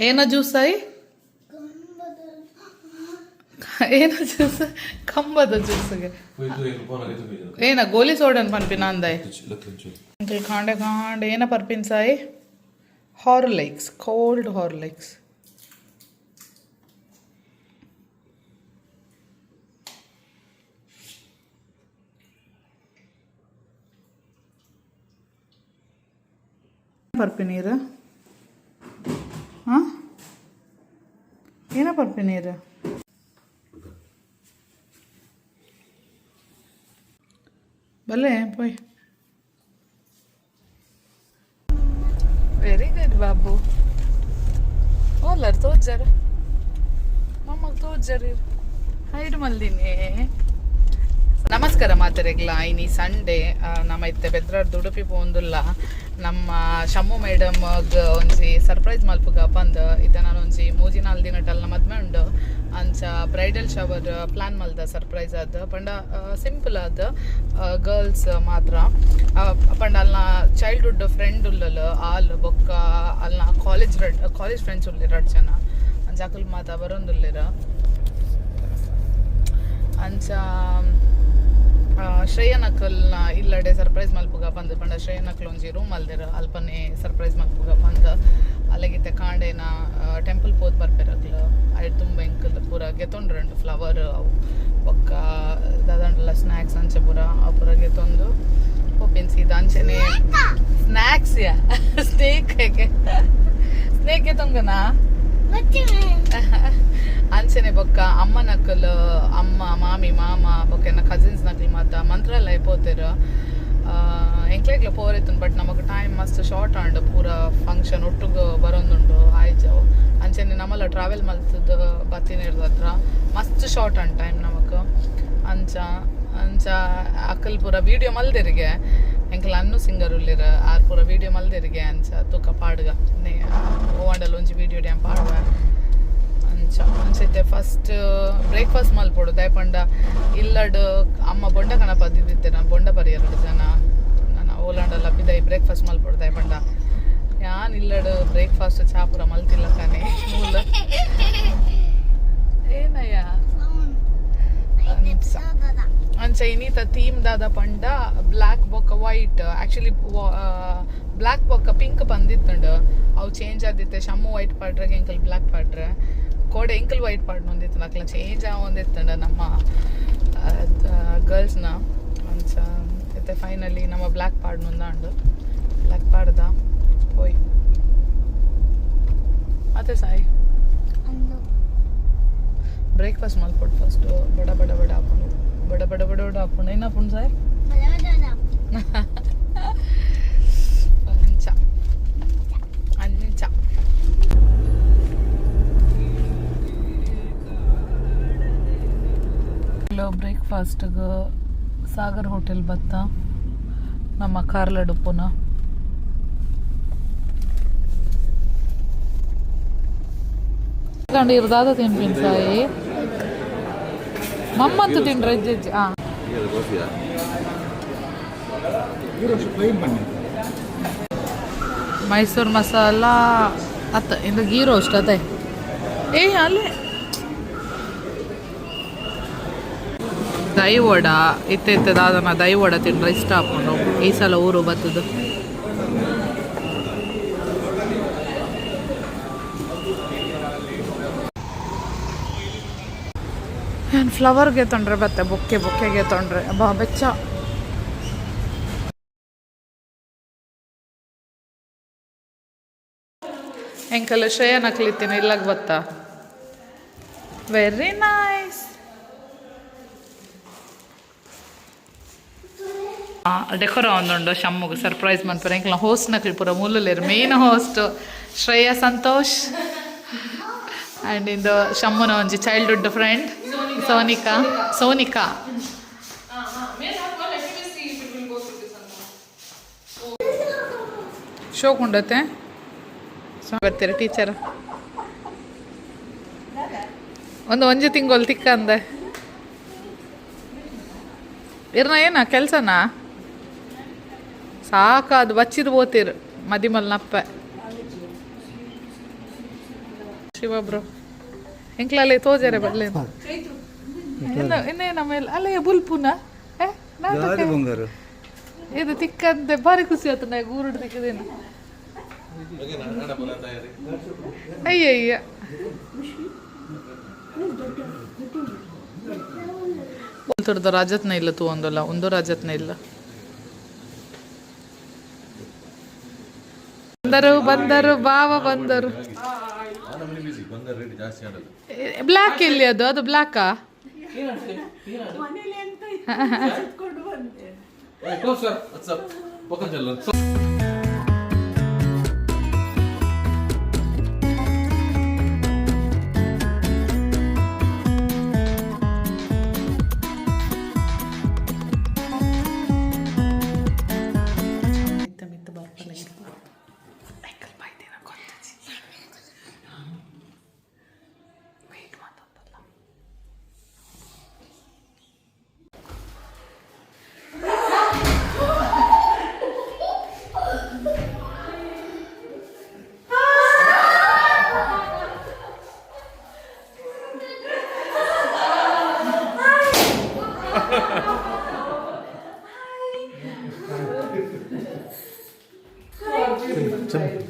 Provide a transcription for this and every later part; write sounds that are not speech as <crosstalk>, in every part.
ಏನ ಜ್ಯೂಸ್ ಆಯಿ ಏನ ಜ್ಯೂಸ್ ಕಂಬದ ಜ್ಯೂಸ್ಗೆ ಏನ ಗೋಲಿ ಸೋಡನ್ ಪನ್ಪಿನ ಅಂದಾಯ್ ಅಂಕಲ್ ಕಾಂಡೆ ಕಾಂಡೆ ಏನ ಪರ್ಪಿನ್ ಸಾಯಿ ಹಾರ್ಲಿಕ್ಸ್ ಕೋಲ್ಡ್ ಹಾರ್ಲಿಕ್ಸ್ ಪರ್ಪಿ ನೀರು ಹಾಂ ಏನ ಪರ್ಪಿ ನೀರು ಬಲ್ಲೆ ಪೋಯ್ ವೆರಿ ಗುಡ್ ಬಾಬು ಓಲರ್ ತೋಜರ್ ಮಮ್ಮಗ್ ತೋಜರ್ ಹೈಡ್ ಮಲ್ದಿನಿ ನಮಸ್ಕಾರ ಮಾತರೆಗ್ಲ. ಇನಿ ಸಂಡೇ ನಮ್ಮ ಇತ್ತೆ ಬೆದ್ರಾರ್ ಉಡುಪಿ ಪೋಂದುಲ್ಲ ನಮ್ಮ ಶಮ್ಮು ಮೇಡಮ್ ಒಂಜಿ ಸರ್ಪ್ರೈಸ್ ಮಲ್ಪುಗ ಬಂದ್ ಇದ ನಾನು ಒಂಜಿ ಮೂಜಿ ನಾಲ್ ದಿನಟಲ್ಲ ಮದ್ಮೆ ಉಂಡು. ಅಂಚ ಬ್ರೈಡಲ್ ಶವರ್ ಪ್ಲಾನ್ ಮಲ್ದ ಸರ್ಪ್ರೈಸ್ ಆದ್. ಪಂಡ ಸಿಂಪಲ್ ಆದ್. ಗರ್ಲ್ಸ್ ಮಾತ್ರ. ಪಂಡ ಅಲ್ನ ಚೈಲ್ಡ್ಹುಡ್ ಫ್ರೆಂಡ್ ಉಲ್ಲಲ್. ಆಲ್, ಬೊಕ್ಕ, ಅಲ್ನ ಕಾಲೇಜ್ ಕಾಲೇಜ್ ಫ್ರೆಂಡ್ಸ್ ಉಳ್ಳಿ ಎರಡು ಜನ. ಅಂಚ ಅಕಲ್ ಮಾತ ಬರೋಂದುಲ್ಲಿರ. ಅಂಚ ಶ್ರೇಯನಕಲ್ನ ಇಲ್ಲಡೆ ಸರ್ಪ್ರೈಸ್ ಮಲ್ಪುಗ ಬಂದು ಪಂಡ ಶ್ರೇಯನಕಲ್ ಒಂಜಿ ರೂಮ್ ಅಲ್ದಿರ ಅಲ್ಪನೆ ಸರ್ಪ್ರೈಸ್ ಮಲ್ಪುಗ ಬಂದ. ಅಲ್ಲಗಿತ್ತೆ ಕಾಂಡೇನ ಟೆಂಪಲ್ ಪೋತ್ ಬರ್ಪೆರಕ್ಲ. ಐಟ್ ತುಂಬ ಎಂಕಲ್ ಪೂರ ಗೆತ್ತೊಂಡ್ರಂಡು ಫ್ಲವರ್ ಅವು. ಬೊಕ್ಕ ದಾದಂಡಲ್ಲ ಸ್ನ್ಯಾಕ್ಸ್ ಅಂಚೆ ಪೂರ ಅವು ಪೂರ ಗೆತ್ತೊಂದು. ಓಪೆನ್ಸಿ ಸೀದಾ ಅಂಚೆನೆ ಸ್ನ್ಯಾಕ್ಸ್ ಯಾ? ಸ್ನೇಕ್ ಸ್ನೇಕ್ ಗೆತ್ತೊಂಗನಾ ಅಂಚನೆ ಬೊಕ್ಕ ಅಮ್ಮ ನಕಲ್, ಅಮ್ಮ, ಮಾಮಿ, ಮಾಮ, ಬೊಕ್ಕ ಕಸಿನ್ಸ್ ನಕಲ್ ಮಾತ ಮಂತ್ರಾಲಯ ಪೋತೆರ್. ಎಂಕ್ಲೆಗ್ಲ ಪೋರೆತ್ತುನ್ ಬಟ್ ನಮಕ್ ಟೈಮ್ ಮಸ್ತ್ ಶಾರ್ಟ್ ಆಂಡ್ ಪೂರ ಫಂಕ್ಷನ್ ಒಟ್ಟುಗು ಬರೋಂದುಂಡು ಆಯ್ಜವು ಅಂಚನೆ ನಮ್ಮಲ್ಲ ಟ್ರಾವೆಲ್ ಮಲ್ತದ ಬತ್ತಿನಿರ್ದ ಹತ್ರ. ಮಸ್ತ್ ಶಾರ್ಟ್ ಆಂಡ್ ಟೈಮ್ ನಮಕ್. ಅಂಚ ಅಂಚ ಅಕಲ್ ಪೂರ ವಿಡಿಯೋ ಮಲ್ದೆರಿಗೆ. ಎಂಕಲ್ ಅನ್ನು ಸಿಂಗರ್ ಉಳ್ಳಿರ, ಆರ್ ಪೂರ ವಿಡಿಯೋ ಮಲ್ದೆರಿಗೆ ಅಂಚ ತೂಕ ಪಾಡ್ಗ. ಓವಂಡಲ್ ಒಂಜಿ ವಿಡಿಯೋ ಡ್ಯಾಮ್ ಪಾಡುವ. ಅಂಚ ಅನ್ಸುತ್ತೆ ಫಸ್ಟ್ ಬ್ರೇಕ್ಫಾಸ್ಟ್ ಮಲ್ಪೊಡು ದಯಪಂಡ. ಇಲ್ಲಡ್, ಅಮ್ಮ ಬೊಂಡ ಕಣಪ ಅದಿದ್ದೆ ನಾನು, ಬೊಂಡ ಪರಿ ಎರಡು ಜನ. ನಾನು ಓಲಾಂಡಲ್ಲ ಬಿದ್ದೈ ಬ್ರೇಕ್ಫಾಸ್ಟ್ ಮಲ್ಪೊಡು ದಯಪಂಡ. ಯಾನ್ ಇಲ್ಲಡ್ ಬ್ರೇಕ್ಫಾಸ್ಟ್ ಚಾಪುರ ಮಲ್ತಿಲ್ಲ ತಾನೆ ಮೂಲ. ಏನಯ್ಯ? ಇನ್ನೀತ ಥೀಮ್ ದಾದ ಪಂಡ ಬ್ಲ್ಯಾಕ್ ಬೊಕ್ಕ ವೈಟ್ ಆಕ್ಚುಲಿ ಬ್ಲ್ಯಾಕ್ ಬೊಕ್ಕ ಪಿಂಕ್ ಬಂದಿತ್ತುಂಡು. ಅವು ಚೇಂಜ್ ಆದಿತ್ತೆ, ಶಮ್ಮು ವೈಟ್ ಪಾಡ್ರೆ, ಕೆಂಕಲ್ ಬ್ಲ್ಯಾಕ್ ಪಾಡ್ರೆ. ಕೋಡೆ ಎಂಕಲ್ ವೈಟ್ ಪಾಡ್ ಒಂದಿತ್ತು ನಕ್ಲ ಚೇಂಜ್ ಆ ಒಂದಿತ್ತಂಡ ನಮ್ಮ ಗರ್ಲ್ಸ್ನ ಅಂಚ ಮತ್ತೆ ಫೈನಲಿ ನಮ್ಮ ಬ್ಲ್ಯಾಕ್ ಪಾಡ್ ನೊಂದಾಂಡು ಬ್ಲ್ಯಾಕ್ ಪಾಡ್ದ ಹೋಯ್. ಅದೇ ಸಾಯಿ. ಬ್ರೇಕ್ಫಾಸ್ಟ್ ಮಲ್ಪೊಡು ಫಸ್ಟ್ ಬಡ ಬಡ ಬಡ ಹಾಕೊಂಡು ಬಡ ಬಡ ಬಡ ಬಡ ಹಾಕೊಂಡು. ಏನು ಹಾಕೊಂಡು ಸಾಯ್? <laughs> ಬ್ರೇಕ್ಫಾಸ್ಟ್ಗೆ ಸಾಗರ್ ಹೋಟೆಲ್ ಬತ್ತ. ನಮ್ಮ ಕಾರ್ಲಡು ಪುನಃ ಇರ್ದಾದ ತಿನ್ಪಿನ್ ಸಾಯಿ ಮಮ್ಮಂತು ತಿನ್ರಿ ಅಜ್ಜಿ ಹಾಂ ಮೈಸೂರು ಮಸಾಲ, ಅತ್ತ ಇಂದ ಗೀ ರೋಸ್ಟ್ ಅದೇ ಏ ಅಲ್ಲೇ. ದೈ ವಡ ಇತ್ತ ಇತ್ತದಾದನ ತಿಂಡ್ರೆ ಇಷ್ಟ ಹಾಕೊಂಡು ಈ ಸಲ ಊರು ಬತ್ತದು. ಫ್ಲವರ್ ಫ್ಲವರ್ಗೆ ತೊಂದ್ರೆ ಬತ್ತೆ, ಬೊಕ್ಕೆ ಬೊಕ್ಕೆಗೆ ತೊಂದ್ರೆ. ಬಾ, ಬೆಚ್ಚ. ಎಂಕಲ್ ಶ್ರೇಯ ನಕ್ಲಿತ್ತೀನಿ ಇಲ್ಲಾಗ ಬತ್ತಾ? ವೆರಿ ನೈಸ್ ಡೆಕೋರ ಒಂದುಂಡು ಶಮ್ಮುಗೆ ಸರ್ಪ್ರೈಸ್ ಮನ್ಪುರ ಹೋಸ್ಟ್ ನಕ್ಲಿ ಪೂರ ಮೂಲಲೇರು main host Shreya Santosh and ಇಂದು ಶಮ್ಮುನ ಒಂಜಿ ಚೈಲ್ಡ್ಹುಡ್ ಫ್ರೆಂಡ್ ಸೋನಿಕಾ. ಸೋನಿಕಾ. ಶೋಕ್ ಸೊ ಬರ್ತೀರ ಟೀಚರ್ ಒಂದು ಒಂಜಿ ತಿಂಗಳು ತಿಕ್ಕ ಅಂದೆ ಇರ್ನ ಏನ ಕೆಲ್ಸನಾ? ಸಾಕು ಅದು ಬಚ್ಚಿದು ಓತಿರು ಮದಿಮಲ್ನಪ್ಪ. ಶಿವಬ್ರು ಎಂಕ್ಲಲ್ಲಿ ತೋಜರೆ ಇನ್ನು ಇನ್ನೇನ ಮೇಲೆ ಅಲ್ಲೇ ಬುಲ್ಪುನ? ಇದು ತಿಕ್ಕಂತೆ ಭಾರಿ ಖುಷಿ ಆಯ್ತು ನಾ ಊರುಡ್ ತಿಕ್ಕದೇನು. ಅಯ್ಯಯ್ಯ. ತುರ್ದ ರಾಜತ್ನ ಇಲ್ಲ ತೂ ಒಂದಲ್ಲ ಒಂದು ರಾಜತ್ನ ಇಲ್ಲ. ಬಂದರು ಬಂದರು ಬಾವ ಬಂದರು. ಬ್ಲ್ಯಾಕ್ ಎಲ್ಲಿ ಅದು? ಅದು ಬ್ಲ್ಯಾಕಾ ಮಿತ್ತ <laughs> to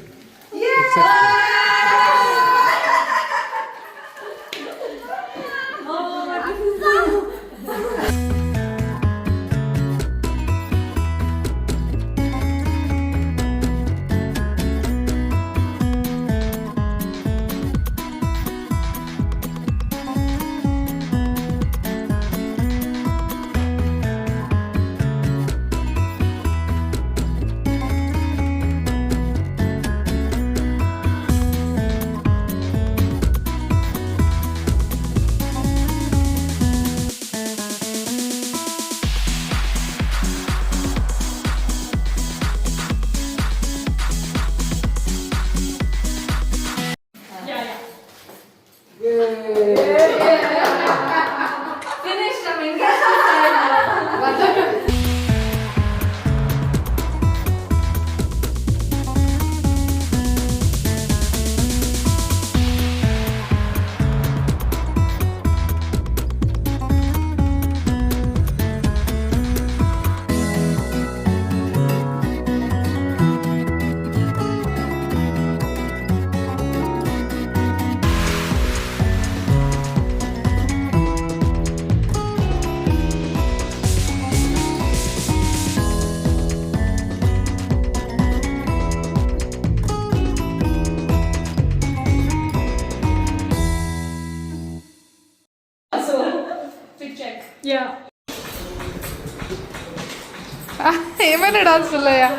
सुनाया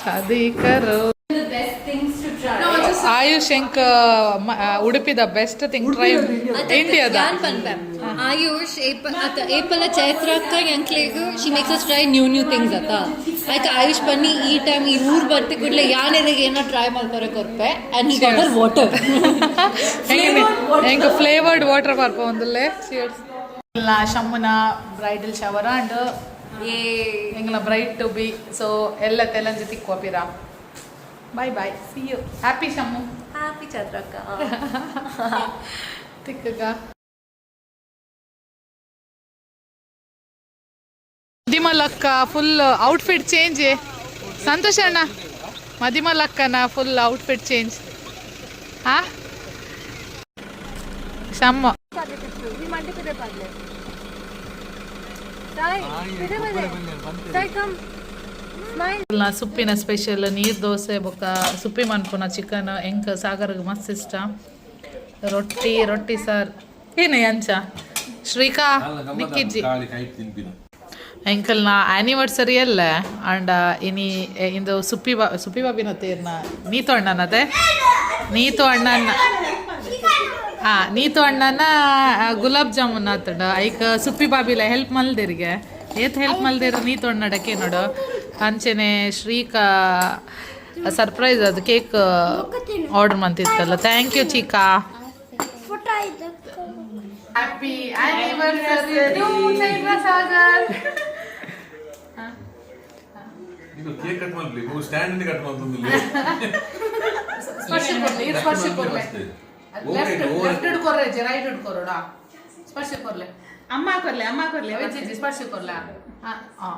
शादी करो ಆಯುಷ್ ಎಂಕ್ ಉಡುಪಿದ ಬೆಸ್ಟ್ ಥಿಂಗ್ ಟ್ರೈ ಇಂಡಿಯಾದ ಆಯುಷ್ ಏಪಲ ಚೈತ್ರಕ್ಕ ಎಂಕ್ಲೆಗು she makes us try new new things ಅತ್ತ ಲೈಕ್ ಆಯುಷ್ ಬನ್ನಿ ಈ ಟೈಮ್ ಈ ಊರ್ ಬರ್ತಿ ಕೂಡಲೇ ಯಾನೆರಿಗೆ ಏನೋ ಟ್ರೈ ಮಾಡ್ತಾರೆ ಕೊರ್ಪೆ ಅಂಡ್ ವಾಟರ್ ಹೆಂಗೆ ಫ್ಲೇವರ್ಡ್ ವಾಟರ್ ಬರ್ಪ ಒಂದಲ್ಲೇ ಸಿಯರ್ಸ್ ಇಲ್ಲ ಶಮ್ಮನ ಬ್ರೈಡಲ್ ಶವರ್ ಅಂಡ್ ಎಂಗ್ಲ ಬ್ರೈಡ್ ಟು ಬಿ ಸೊ ಎಲ್ಲ ತೆಲಂಜಿ ಕೋಪಿರ bye bye see you happy Shammu happy ಚಂದ್ರಕ್ಕ. <laughs> ತಿಕ್ಕಗ. ಮದಿಮಲಕ್ಕ ಫುಲ್ ಔಟ್ಫಿಟ್ ಚೇಂಜ್ ಸಂತೋಷ ಅಣ್ಣ? ಮದಿಮಲಕ್ಕನ ಫುಲ್ ಔಟ್ಫಿಟ್ ಚೇಂಜ್ ಹಾ ಸುಪ್ಪಿನ ಸ್ಪೆಷಲ್ ನೀರ್ ದೋಸೆ, ಬೊಕ್ಕ ಸುಪ್ಪಿ ಮನ್ಪುನ ಚಿಕನ್ ಎಂಕ್ ಸಾಗರ್ಗೆ ಮಸ್ತ್ ಇಷ್ಟ. ರೊಟ್ಟಿ ರೊಟ್ಟಿ ಸಾರ್. ಏನು ಅಂಚ? ಶ್ರೀಕಾ, ನಿಕ್ಕಿಜ್ಜಿ. ಎಂಕಲ್ನ ಆನಿವರ್ಸರಿ ಅಲ್ಲ. ಅಂಡ್ ಇನಿ ಇಂದು ಸುಪ್ಪಿ ಬಾ ಸುಪ್ಪಿ ಬಾಬಿನ ತೇರ್ನ ನೀತು ಅದೇ ನೀತು ಅಣ್ಣನ ಹಾ ನೀತು ಅಣ್ಣನ ಗುಲಾಬ್ ಜಾಮೂನ್ ಆತಡ. ಐಕ ಸುಪ್ಪಿ ಬಾಬಿಲ ಹೆಲ್ಪ್ ಮಲ್ದಿರಿಗೆ. ಏತ್ ಹೆಲ್ಪ್ ಮಲ್ದಿರ ನೀತು ಅಣ್ಣಡಕ್ಕೆ ನೋಡು. ಅಂಚೆನೆ ಶ್ರೀಕ ಸರ್ಪ್ರೈಸ್ ಅದು cake order ಮಾಡ್ತಿತ್ತಲ್ಲ. Thank you Cheeka happy anniversary to Chaitra Sagar ಇದು ಕೇಕ್ ಕಟ್ ಮಾಡ್ಲಿ. ಸ್ಟ್ಯಾಂಡ್ ಕಟ್ ಮಾಡ್ತಂದಿಲ್ಲ <laughs> ಸ್ಪರ್ಶ ಕೊಡ್ಲಿ ಸ್ಪರ್ಶ ಕೊರ್ಲೆ ಲೆಫ್ಟ್ ಲೆಫ್ಟ್ ಹಿಡ್ಕೊರ್ರೆ ಜೆ ರೈಟ್ ಹಿಡ್ಕೊರೋಡ ಸ್ಪರ್ಶ ಕೊರ್ಲೆ. ಅಮ್ಮ ಕೊರ್ಲೆ ಅಮ್ಮ ಕೊರ್ಲೆ ಲೆವೆ ಜಿ ಸ್ಪರ್ಶ ಕೊರ್ಲೆ? ಆ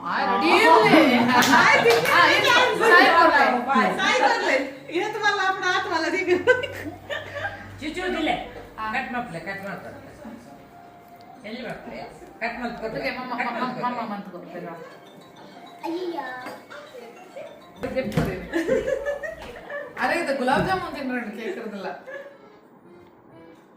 ಗುಲಾಬ್ ಜಾಮೂನ್ ಇರ್ಲಿ ಆ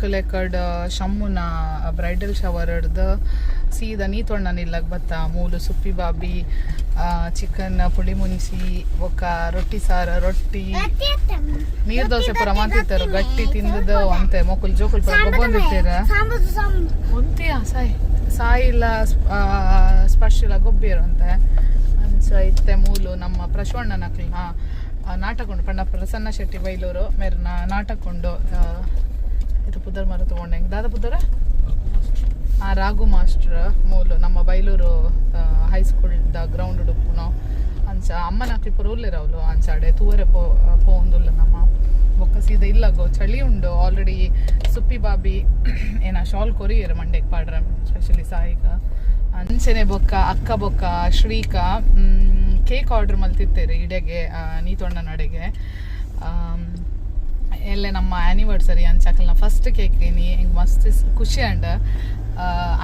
ಅಂಕಲ್ ಎಕಡ್ ಶಮ್ಮುನ ಬ್ರೈಡಲ್ ಶವರ್ ಹಿಡ್ದು ಸೀದಾ ನೀ ತೊಂಡ ನಿಲ್ಲಕ್ ಬತ್ತ ಮೂಲು ಸುಪ್ಪಿ ಬಾಬಿ ಚಿಕನ್ ಪುಡಿ ಮುನಿಸಿ ಒಕ್ಕ ರೊಟ್ಟಿ ಸಾರ ರೊಟ್ಟಿ. ನೀರ್ ದೋಸೆ ಪುರ ಮಾತಿರ್ತಾರ ಗಟ್ಟಿ ತಿಂದದ ಅಂತೆ ಮೊಕುಲ್ ಜೋಕುಲ್ ಪುರ ಗೊಬ್ಬಂದಿರ್ತೀರ ಒಂತಿಯ ಸಾಯಿ ಸಾಯಿ ಇಲ್ಲ ಸ್ಪರ್ಶ ಇಲ್ಲ ಗೊಬ್ಬಿರು ಅಂತೆ. ಇತ್ತೆ ಮೂಲು ನಮ್ಮ ಪ್ರಶ್ವಣ್ಣ ನಕ್ಲಿನ ನಾಟಕೊಂಡು ಪಂಡ ಪ್ರಸನ್ನ ಶೆಟ್ಟಿ ಬೈಲೂರು ಮೇರ್ನ ನಾಟಕೊಂಡು ಇದು ಪುದರ್ ಮರ ತಗೊಂಡೆ ದಾದ ಪುದರ? ಆ, ರಾಘು ಮಾಸ್ಟರ್ ಮೂಲು, ನಮ್ಮ ಬೈಲೂರು ಹೈಸ್ಕೂಲ್ದ ಗ್ರೌಂಡ್ ಉಡುಪುನು ಅಂಚ, ಅಮ್ಮನ ನಕ್ಲಿ ಪುರ ಉಲ್ಲಿರವಲು ಅಂಚಾಡೆ ತೂವರೆ ಪೋ ಪೋಂದುಲ್ಲ ನಮ್ಮ. ಬೊಕ್ಕ ಸೀದಾ ಇಲ್ಲಗೋ ಚಳಿ ಉಂಡು. ಆಲ್ರೆಡಿ ಸುಪ್ಪಿ ಬಾಬಿ, <clears throat> ಏನ, ಶಾಲ್ ಕೊರಿಯರ್ ಮಂಡೆಗೆ ಪಾಡ್ರ ಸ್ಪೆಷಲಿ ಸಾಯಿಗ ಅಂಚೆನೆ ಬೊಕ್ಕ, ಅಕ್ಕ ಬೊಕ್ಕ, ಶ್ರೀಕ ಕೇಕ್ ಆರ್ಡರ್ ಮಲ್ತಿತ್ತೇರಿ, ಇಡೆಗೆ ನೀತೊಂಡ ನಡೆಗೆ ಎಲ್ಲೆ ನಮ್ಮ ಆ್ಯನಿವರ್ಸರಿ ಅಂಚಾಕಲ್ನ ಫಸ್ಟ್ ಕೇಕ್ ನೀ ಹಿಂಗೆ ಮಸ್ತ್ ಖುಷಿ ಅಂಡ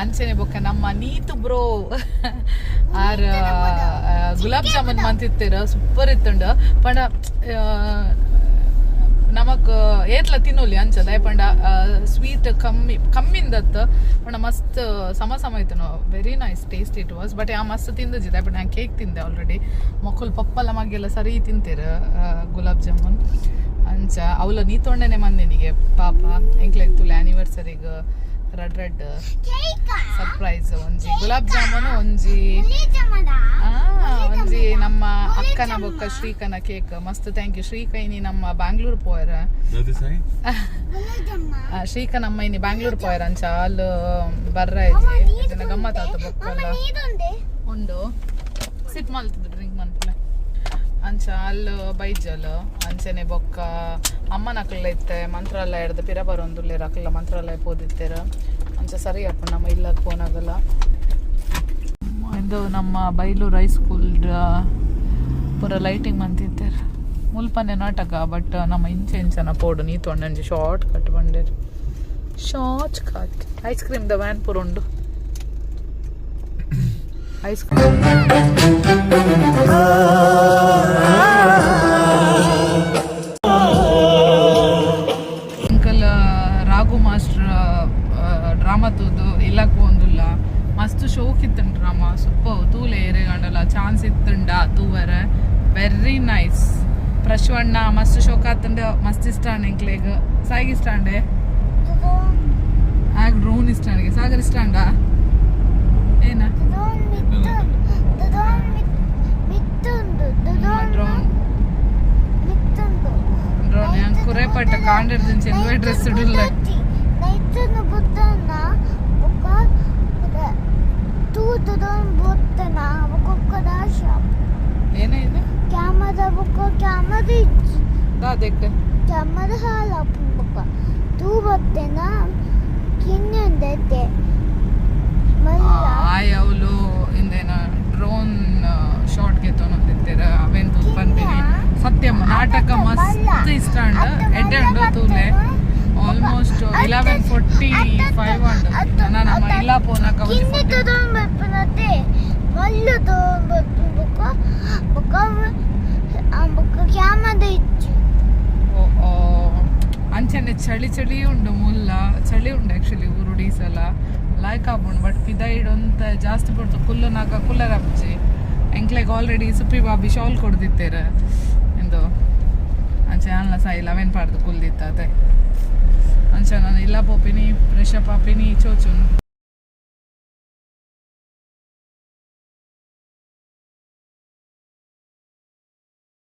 ಅಂಚೆನೆ ಬೊಕ್ಕ ನಮ್ಮ ನೀತು ಬ್ರೋ <laughs> ಆರ್ ಗುಲಾಬ್ ಜಾಮೂನ್ ಮಂತಿತ್ತೀರ? ಸೂಪರ್ ಇತ್ತುಂಡು. ಪಂಡ ನಮಕ್ ಏತ್ಲ ತಿನ್ನೋಲಿ ಅಂಚದ ಪಂಡ ಸ್ವೀಟ್ ಕಮ್ಮಿ ಕಮ್ಮಿಂದತ್ ಪಂಡ ಮಸ್ತ್ ಸಮ ಸಮ ಇತ್ತು very nice taste it was but ಆ ಮಸ್ತ್ ತಿಂದಿದ್ದೆ ಬಟ್ ನಾನು ಕೇಕ್ ತಿಂದೆ ಆಲ್ರೆಡಿ ಮೊಕ್ಕಲ್ ಪಪ್ಪಲ ಮಗೆಲ್ಲ ಸರಿ ತಿಂತೀರ ಗುಲಾಬ್ ಜಾಮೂನ್? ಅಂಚ ಅವಳು ನೀ ತೊಂಡೆನೆ ಮಂದಿನಿಗೆ ಪಾಪ. ಎಂಕ್ಲೆ ತುಲೆ ಆನಿವರ್ಸರಿಗೆ ರೆಡ್ ರೆಡ್ ಸರ್ಪ್ರೈಸ್ ಒಂಜಿ. ಗುಲಾಬ್ ಜಾಮೂನು ಒಂಜಿ. ಆ, ಒಂಜಿ ನಮ್ಮ ಅಕ್ಕನ ಬೊಕ್ಕ ಶ್ರೀಕನ ಕೇಕ್. ಮಸ್ತ್ ಥ್ಯಾಂಕ್ ಯು ಶ್ರೀಕ ಇನಿ ನಮ್ಮ ಬ್ಯಾಂಗ್ಳೂರ್ ಪೋಯರ. ಶ್ರೀಕ ನಮ್ಮ ಇನಿ ಬ್ಯಾಂಗ್ಳೂರ್ ಪೋಯರ ಅಂಚ. ಅಲ್ಲಿ ಬರ್ರ ಗಮ್ಮತ್ ಆತ ಬೊಕ್ಕ ಉಂಡು. ಸಿಟ್ ಮಲ್ತದ ಡ್ರಿಂಕ್ ಮನ್ಪಲೆ ಅಂಚ ಅಲ್ಲಿ ಬೈಜಲ್, ಅಂಚನೆ ಬೊಕ್ಕ ಅಮ್ಮನ ಅಕ್ಕಲ್ಲ ಇತ್ತೆ, ಮಂತ್ರಾಲಯ ಹಿಡ್ದು ಪಿರ ಬರೋಂದುಲ್ಲೇರ ಅಕ್ಕಲ್ಲ ಮಂತ್ರಾಲಯ ಪೋದಿತ್ತೇರ. ಅಂಚ ಸರಿ ಅಪ್ಪ, ನಮ್ಮ ಫೋನ್ ಆಗಲ್ಲ ಇದು ನಮ್ಮ ಬೈಲೂರು ಹೈಸ್ಕೂಲ್ ಪೂರ ಲೈಟಿಂಗ್ ಮಂತಿದ್ದೇರು ಮುಲ್ಪನೆ ನಾಟಕ ಬಟ್ ನಮ್ಮ ಇಂಚೆ ಇಂಚನ ಪೋಡು ನೀ ತೊಂಡಂಜಿ ಶಾರ್ಟ್ ಕಟ್ ಬಂಡೇರು short cut ice cream the van ಪೂರ ಉಂಡು. Ice uncle Raghu master drama ತೂದು ಇಲ್ಲಕ್ ಒಂದುಲ್ಲ. ಮಸ್ತ್ ಶೋಕ್ ಇತ್ತನ್ ಡ್ರಾಮಾ ಸುಪ್ಪ ತೂಲೆ ಏರೆಗಂಡಲ ಚಾನ್ಸ್ ಇತ್ತಂಡ ತೂವರ. ವೆರಿ ನೈಸ್ ಪ್ರಶ್ವಣ್ಣ ಮಸ್ತ್ ಶೋಕ್ ಆತಂಡ ಮಸ್ತ್ ಇಷ್ಟ ಎಂಕ್ಲೆಗ್. ಸಾಗಿ ಇಷ್ಟ ಅಂಡೆ ಆಗ ಡ್ರೋನ್ ಇಷ್ಟ ಸಾಗರ್ ಇಷ್ಟ ಅಂಡ ಏನ? ഞാൻ കുറെ പട്ട കാണ്ടിരുന്നു ചെറുവ ഡ്രസ് ഇടില്ല ಏನೇ ಇದು ಕ್ಯಾಮದ ಬುಕ್ಕ ಕ್ಯಾಮದ ಇಜ್ಜಿ ದಾದೆಕ್ ಕ್ಯಾಮದ ಹಾಲ ಬುಕ್ಕ ತೂ ಬತ್ತೇನ ಕಿನ್ನೊಂದೈತೆ ಮಲ್ಲ ಆಯ್ ಅವಳು ಇಂದೇನ ಡ್ರೋನ್ ಶಾರ್ಟ್ಗೆ ತೊಗೊಂಡಿರ್ತೀರ ಅವೇನ್ ಬಂದಿನಿ ಸತ್ಯಂ ನಾಟಕ ಮಸ್ತ್ ಇಷ್ಟ ಅಂಡ ಎಡ್ಡೆ ಅಂಡ ತೂಲೆ. Almost eleven forty five and ನಾನು ನಮ್ಮ ಇಲ್ಲ ಪೋನಕ ಮಲ್ಲ ಬುಕ್ಕ? ಬುಕ್ಕ ಕ್ಯಾಮದ ಅಂಚನೆ ಚಳಿ ಚಳಿ ಉಂಡು ಮುಲ್ಲ. ಚಳಿ ಉಂಡು ಆ್ಯಕ್ಚುಲಿ ಊರು ಡೀಸಲ ಲಾಯ್ಕ್ ಆಪುಂಡು ಬಟ್ ಪಿದೈಡ್ ಒಂತ ಜಾಸ್ತಿ ಪಡ್ತು ಕುಲ್ಲುನಾಗ ಕುಲ್ಲರ್ ಅಪ್ಜಿ. ಎಂಕ್ಲೆಗ್ ಆಲ್ರೆಡಿ ಸುಪ್ಪಿ ಬಾಬಿ ಶಾಲ್ ಕೊಡ್ದಿತ್ತೇರ. ಎಂದು. ಅಂಚೆ ಅಲ್ಲ ಸಾಯಿ ಲವೆನ್ ಪಾಡ್ದು ಕುಲ್ದಿತ್ತ ಅದೇ ಅಂಚೆ ನಾನು ಇಲ್ಲ ಪೋಪಿನಿ ಫ್ರೆಶ್ ಆಪಿನಿ, ಚೋಚುನ್.